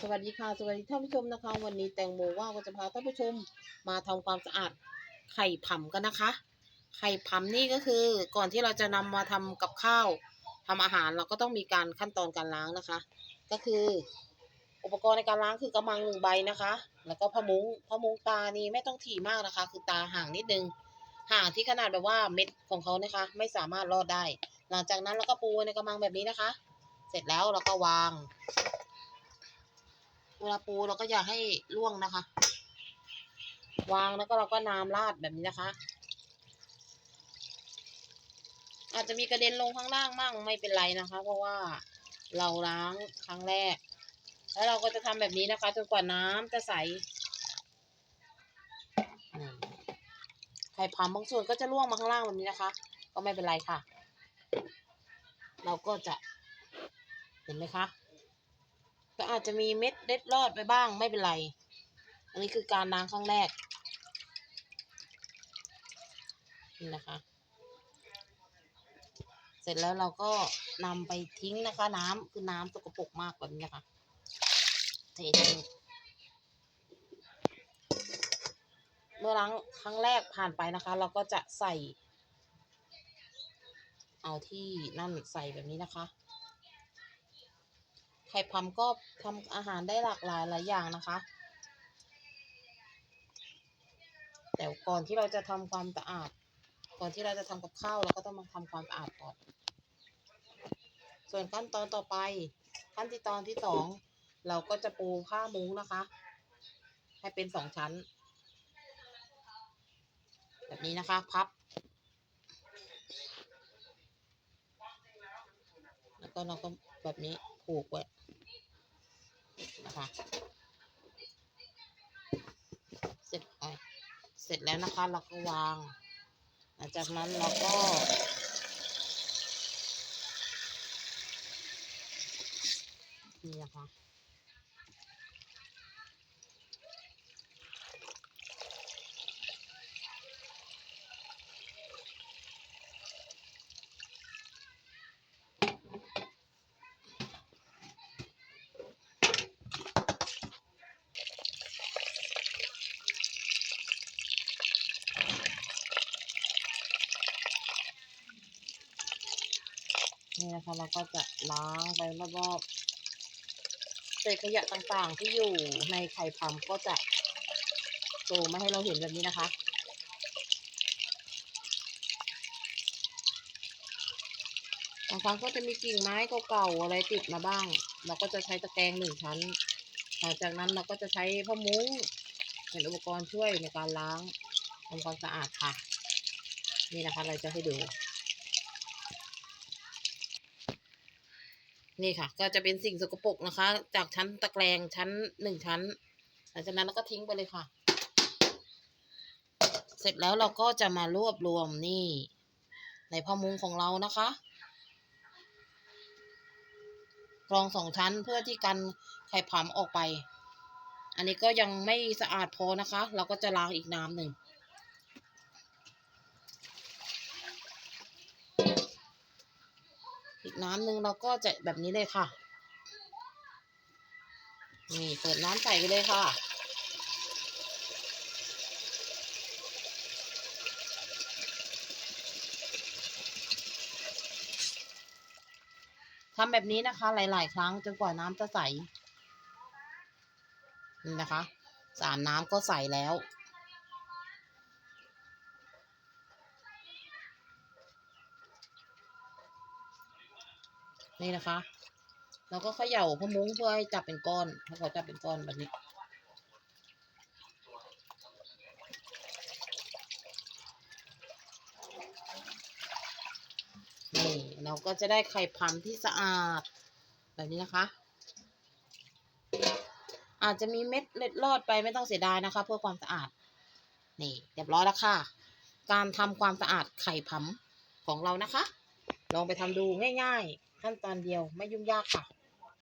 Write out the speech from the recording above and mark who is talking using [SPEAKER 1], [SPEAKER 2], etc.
[SPEAKER 1] สวัสดีค่ะ สวัสดีท่านผู้ชมนะคะ วันนี้แตงโมว่าก็จะพาท่านผู้ชมมาทำความสะอาดไข่ผำกันนะคะ ไข่ผำนี่ก็คือก่อนที่เราจะนำมาทำกับข้าวทำอาหารเราก็ต้องมีการขั้นตอนการล้างนะคะ ก็คือ อุปกรณ์ในการล้างคือกระมังหนึ่งใบนะคะ แล้วก็ผ้ามุ้งผ้ามุ้งตานี่ไม่ต้องถี่มากนะคะ คือตาห่างนิดนึงห่างที่ขนาดแบบว่าเม็ดของเขานะคะ ไม่สามารถรอดได้ หลังจากนั้นเราก็ปูในกระมังแบบนี้นะคะ เสร็จแล้วเราก็วาง เวลาปูเราก็อย่าให้ล่วงนะคะ วางแล้วก็เราก็น้ำราดแบบนี้นะคะ อาจจะมีกระเด็นลงข้างล่างมั่งไม่เป็นไรนะคะ เพราะว่าเราล้างครั้งแรก แล้วเราก็จะทำแบบนี้นะคะจนกว่าน้ำจะใสไข่ผำบางส่วนก็จะล่วงมาข้างล่างแบบนี้นะคะ ก็ไม่เป็นไรค่ะ เราก็จะเห็นไหมคะ ก็อาจจะมีเม็ดเล็ดรอดไปบ้างไม่เป็นไร อันนี้คือการล้างครั้งแรกนี่นะคะ เสร็จแล้วเราก็นำไปทิ้งนะคะ น้ำคือน้ำสกปรกมากแบบนี้นะคะเททิ้งเมื่อล้างครั้งแรกผ่านไปนะคะ เราก็จะใส่ เอาที่นั่นใส่แบบนี้นะคะ ไข่พำก็ทำอาหารได้หลากหลายหลายอย่างนะคะ แต่ก่อนที่เราจะทำความสะอาด ก่อนที่เราจะทำกับข้าวเราก็ต้องมาทำความสะอาดก่อน ส่วนขั้นตอนต่อไป ขั้นที่ตอนที่สองเราก็จะปูผ้ามุ้งนะคะ ให้เป็นสองชั้น แบบนี้นะคะ พับ แล้วก็เราก็แบบนี้ผูกไว้ นะคะเสร็จไปเสร็จแล้วนะคะ เราก็วาง หลังจากนั้นเราก็ นี่นะคะ นี่นะคะเราก็จะล้างไปรอบๆเศษขยะต่างๆ ที่อยู่ในไข่พำก็จะโชว์มาให้เราเห็นแบบนี้นะคะบางครั้งก็จะมีกิ่งไม้เก่าๆอะไรติดมาบ้าง เราก็จะใช้ตะแกรงหนึ่งชั้น หลังจากนั้นเราก็จะใช้ผ้ามุ้งเป็นอุปกรณ์ช่วยในการล้างทำความสะอาดค่ะ นี่นะคะเราจะให้ดู นี่ค่ะ ก็จะเป็นสิ่งสกปรกนะคะ จากชั้นตะแกรงชั้นหนึ่งชั้น หลังจากนั้นเราก็ทิ้งไปเลยค่ะ เสร็จแล้วเราก็จะมารวบรวมนี่ ในผ้ามุ้งของเรานะคะกรองสองชั้นเพื่อที่กันไข่ผำออกไป อันนี้ก็ยังไม่สะอาดพอนะคะ เราก็จะล้างอีกน้ำหนึ่ง อีกน้ำหนึ่งเราก็จะแบบนี้เลยค่ะ นี่เปิดน้ำใส่ไปเลยค่ะ ทำแบบนี้นะคะ หลาย ๆ ครั้งจนกว่าน้ำจะใส นี่นะคะ สามน้ำก็ใสแล้ว นี่นะคะเราก็เขย่าพมุ้งเพื่อให้จับเป็นก้อนให้เขาจับเป็นก้อนแบบนี้ นี่ เราก็จะได้ไข่พำที่สะอาด แบบนี้นะคะ อาจจะมีเม็ดเล็ดลอดไปไม่ต้องเสียดายนะคะ เพื่อความสะอาด นี่เรียบร้อยแล้วค่ะ การทำความสะอาดไข่พำของเรานะคะ ลองไปทำดูง่าย ๆ ขั้นตอนเดียวไม่ยุ่งยากค่ะ